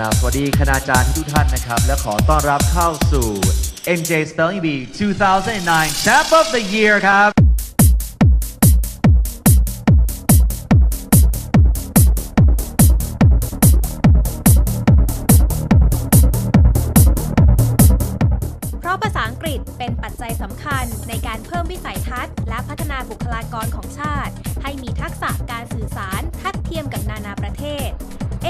ครับสวัสดีคณาจารย์ทุกท่านนะครับ และขอต้อนรับเข้าสู่ NJ Spelling Bee 2009 Champ of the Year ครับ เพราะภาษาอังกฤษเป็นปัจจัยสำคัญในการเพิ่มวิสัยทัศน์ และพัฒนาบุคลากรของชาติ ให้มีทักษะการสื่อสารทัดเทียมกับนานาประเทศ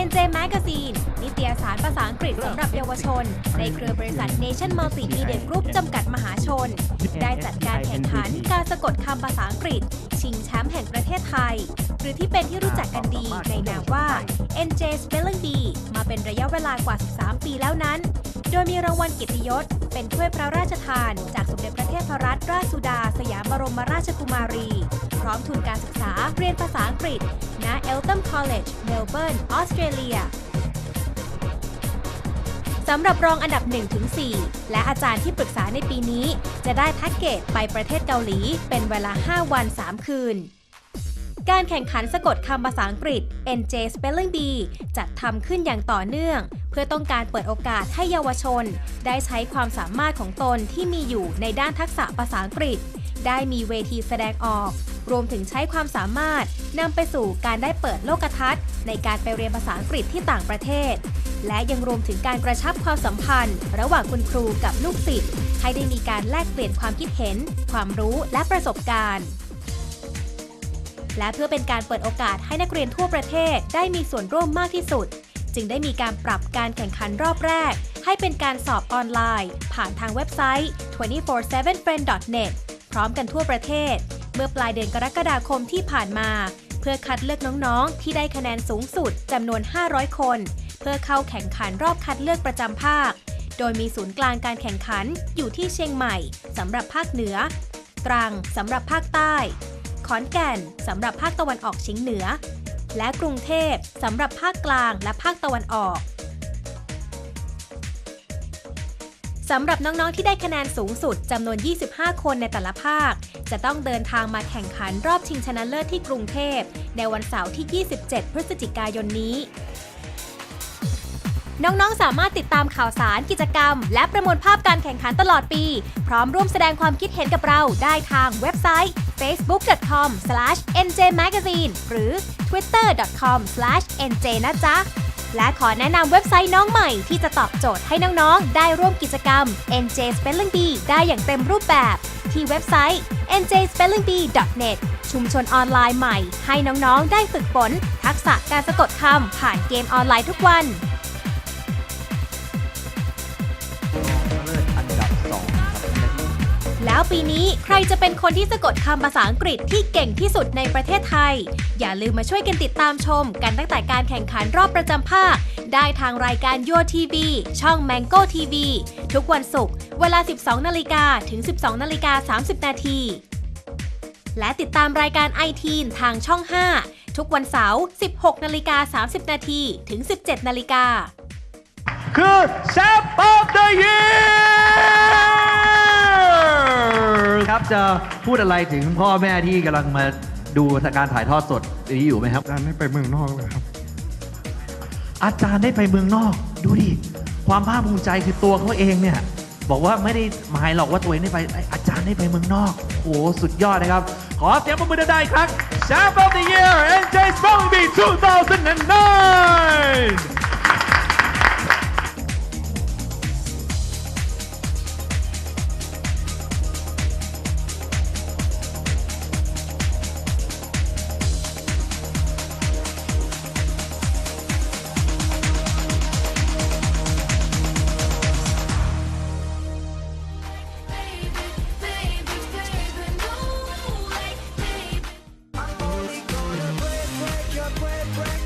NJ Magazine นิตยสารภาษาอังกฤษสำหรับเยาวชน ในเครือบริษัท Nation Multimedia Group จำกัดมหาชน ได้จัดการแข่งขันการสะกดคำภาษาอังกฤษ ชิงแชมป์แห่งประเทศไทย หรือที่เป็นที่รู้จักกันดีในนามว่า NJ Spelling Bee มาเป็นระยะเวลากว่า 13 ปีแล้วนั้น โดยมีรางวัลเกียรติยศ เป็นถ้วยพระราชทาน จากสมเด็จพระเทพรัตนราชสุดา สยามบรมราชกุมารี พร้อมทุนการศึกษาเรียนภาษาอังกฤษ ณ Eltham College เมลเบิร์นออสเตรเลียสำหรับรองอันดับ 1-4 และอาจารย์ที่ปรึกษาในปีนี้ จะได้แพ็กเกจไปประเทศเกาหลีเป็นเวลา 5 วัน 3 คืน การแข่งขันสะกดคำภาษาอังกฤษ NJ Spelling Bee จัดทำขึ้นอย่างต่อเนื่อง เพื่อต้องการเปิดโอกาสให้เยาวชน ได้ใช้ความสามารถของตนที่มีอยู่ในด้านทักษะภาษาอังกฤษ ได้มีเวทีแสดงออก รวมถึงใช้ความสามารถนำไปสู่การได้เปิดโลกทัศน์ ในการไปเรียนภาษาอังกฤษที่ต่างประเทศ และยังรวมถึงการกระชับความสัมพันธ์ ระหว่างคุณครูกับลูกศิษย์ให้ได้มีการแลกเปลี่ยนความคิดเห็น ความรู้และประสบการณ์ และเพื่อเป็นการเปิดโอกาสให้นักเรียนทั่วประเทศได้มีส่วนร่วมมากที่สุด จึงได้มีการปรับการแข่งขันรอบแรก ให้เป็นการสอบออนไลน์ ผ่านทางเว็บไซต์ 247friend.net พร้อมกันทั่วประเทศ เมื่อปลายเดือนกรกฎาคมที่ผ่านมา เพื่อคัดเลือกน้องๆ ที่ได้คะแนนสูงสุดจำนวน 500 คน เพื่อเข้าแข่งขันรอบคัดเลือกประจำภาค โดยมีศูนย์กลางการแข่งขันอยู่ที่เชียงใหม่สำหรับภาคเหนือ ตรังสำหรับภาคใต้ ขอนแก่นสำหรับภาคตะวันออกเฉียงเหนือ และกรุงเทพสำหรับภาคกลางและภาคตะวันออกสำหรับน้อง ๆ ที่ได้คะแนนสูงสุดจำนวน 25 คนในแต่ละภาค จะต้องเดินทางมาแข่งขันรอบชิงชนะเลิศที่กรุงเทพ ในวันเสาร์ที่ 27 พฤศจิกายนนี้ น้อง ๆ สามารถติดตามข่าวสารกิจกรรม และประมวลภาพการแข่งขันตลอดปี พร้อมร่วมแสดงความคิดเห็นกับเราได้ทางเว็บไซต์ facebook.com/njmagazine หรือ twitter.com/nj นะจ๊ะ และขอแนะนำเว็บไซต์น้องใหม่ที่จะตอบโจทย์ให้น้องๆ ได้ร่วมกิจกรรม NJ Spelling Bee ได้อย่างเต็มรูปแบบ ที่เว็บไซต์ njspellingbee.net ชุมชนออนไลน์ใหม่ ให้น้องๆ ได้ฝึกฝนทักษะการสะกดคำผ่านเกมออนไลน์ทุกวัน แล้วปีนี้ใครจะเป็นคนที่สะกดคำภาษาอังกฤษที่เก่งที่สุดในประเทศไทย อย่าลืมมาช่วยกันติดตามชม กันตั้งแต่การแข่งขันรอบประจำภาค ได้ทางรายการ Your TV ช่อง Mango TV ทุกวันศุกร์เวลา 12นาฬิกาถึง 12นาฬิกา30 นาทีและติดตามรายการ i t ททางช่อง 5 ทุกวันเสาร์ 16นาฬิกา30 นาทีถึง 17นาฬิกาคือ Champ of the Year ครับ จะพูดอะไรถึงพ่อแม่ที่กำลังมาดูการถ่ายทอดสดนี้อยู่ไหมครับ อาจารย์ให้ไปเมืองนอกเลยครับ อาจารย์ได้ไปเมืองนอก ดูดิ ความภาคภูมิใจคือตัวเขาเองเนี่ย บอกว่าไม่ได้หมายหรอกว่าตัวเองได้ไปไอ้อาจารย์ได้ไปเมืองนอก โอ้โหสุดยอดนะครับ ขอเสียงปรบมือได้อีกครั้ง Champ of the Year NJ Spelling Bee 2009 subway break.